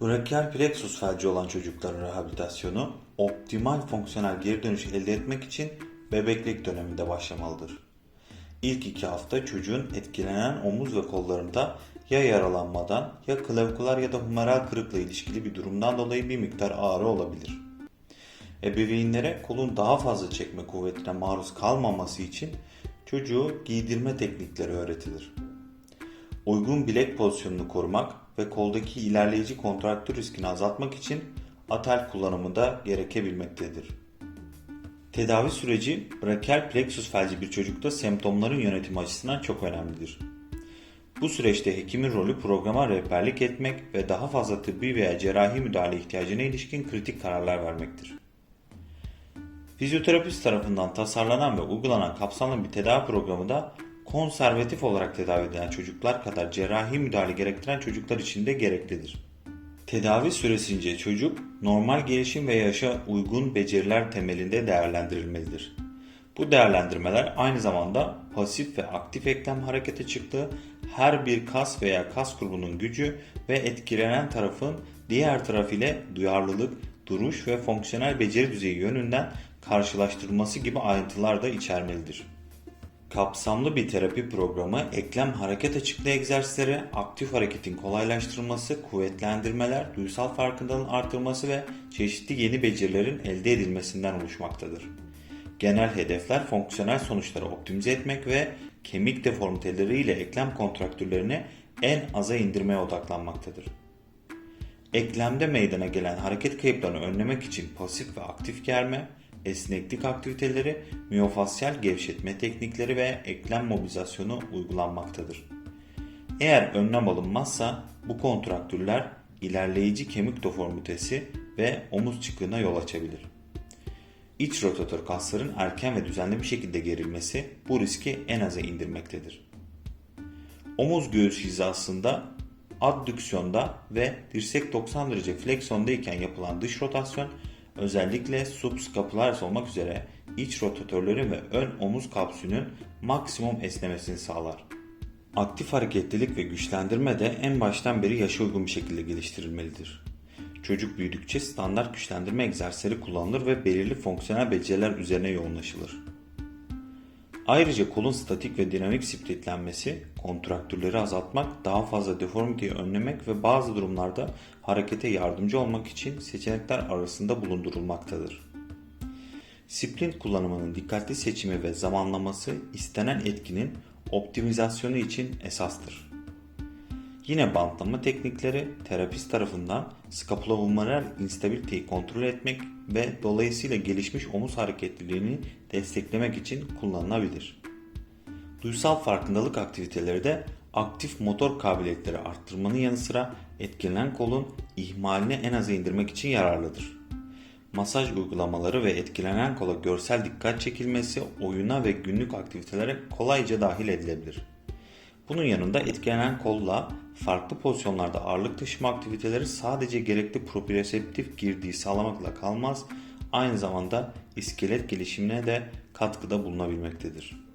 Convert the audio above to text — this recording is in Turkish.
Brachial plexus felci olan çocukların rehabilitasyonu optimal fonksiyonel geri dönüş elde etmek için bebeklik döneminde başlamalıdır. İlk iki hafta çocuğun etkilenen omuz ve kollarında ya yaralanmadan ya klavikular ya da humeral kırıkla ilişkili bir durumdan dolayı bir miktar ağrı olabilir. Ebeveynlere kolun daha fazla çekme kuvvetine maruz kalmaması için çocuğu giydirme teknikleri öğretilir. Uygun bilek pozisyonunu korumak ve koldaki ilerleyici kontraktür riskini azaltmak için atel kullanımı da gerekebilmektedir. Tedavi süreci brachial plexus felci bir çocukta semptomların yönetimi açısından çok önemlidir. Bu süreçte hekimin rolü programa rehberlik etmek ve daha fazla tıbbi veya cerrahi müdahale ihtiyacına ilişkin kritik kararlar vermektir. Fizyoterapist tarafından tasarlanan ve uygulanan kapsamlı bir tedavi programı da konservatif olarak tedavi edilen çocuklar kadar cerrahi müdahale gerektiren çocuklar için de gereklidir. Tedavi süresince çocuk normal gelişim ve yaşa uygun beceriler temelinde değerlendirilmelidir. Bu değerlendirmeler aynı zamanda pasif ve aktif eklem harekete çıktığı her bir kas veya kas grubunun gücü ve etkilenen tarafın diğer taraf ile duyarlılık, duruş ve fonksiyonel beceri düzeyi yönünden karşılaştırılması gibi ayrıntılar da içermelidir. Kapsamlı bir terapi programı eklem hareket açıklığı egzersizleri, aktif hareketin kolaylaştırılması, kuvvetlendirmeler, duysal farkındalığın artırılması ve çeşitli yeni becerilerin elde edilmesinden oluşmaktadır. Genel hedefler fonksiyonel sonuçları optimize etmek ve kemik deformiteleri ile eklem kontraktürlerini en aza indirmeye odaklanmaktadır. Eklemde meydana gelen hareket kayıplarını önlemek için pasif ve aktif germe, esneklik aktiviteleri, miyofasyal gevşetme teknikleri ve eklem mobilizasyonu uygulanmaktadır. Eğer önlem alınmazsa bu kontraktürler ilerleyici kemik deformitesi ve omuz çıkığına yol açabilir. İç rotatör kasların erken ve düzenli bir şekilde gerilmesi bu riski en aza indirmektedir. Omuz göğüs hizasında addüksiyonda ve dirsek 90 derece fleksiyondayken yapılan dış rotasyon özellikle subscapularis olmak üzere iç rotatörlerin ve ön omuz kapsülünün maksimum esnemesini sağlar. Aktif hareketlilik ve güçlendirme de en baştan beri yaşa uygun bir şekilde geliştirilmelidir. Çocuk büyüdükçe standart güçlendirme egzersizleri kullanılır ve belirli fonksiyonel beceriler üzerine yoğunlaşılır. Ayrıca kolun statik ve dinamik splitlenmesi, kontraktürleri azaltmak, daha fazla deformiteyi önlemek ve bazı durumlarda harekete yardımcı olmak için seçenekler arasında bulundurulmaktadır. Splint kullanımının dikkatli seçimi ve zamanlaması istenen etkinin optimizasyonu için esastır. Yine bantlama teknikleri terapist tarafından skapulavumeral instabiliteyi kontrol etmek ve dolayısıyla gelişmiş omuz hareketliliğini desteklemek için kullanılabilir. Duysal farkındalık aktiviteleri de aktif motor kabiliyetleri arttırmanın yanı sıra etkilenen kolun ihmalini en aza indirmek için yararlıdır. Masaj uygulamaları ve etkilenen kola görsel dikkat çekilmesi oyuna ve günlük aktivitelere kolayca dahil edilebilir. Bunun yanında etkilenen kolla farklı pozisyonlarda ağırlık taşıma aktiviteleri sadece gerekli proprioseptif girdiği sağlamakla kalmaz, aynı zamanda iskelet gelişimine de katkıda bulunabilmektedir.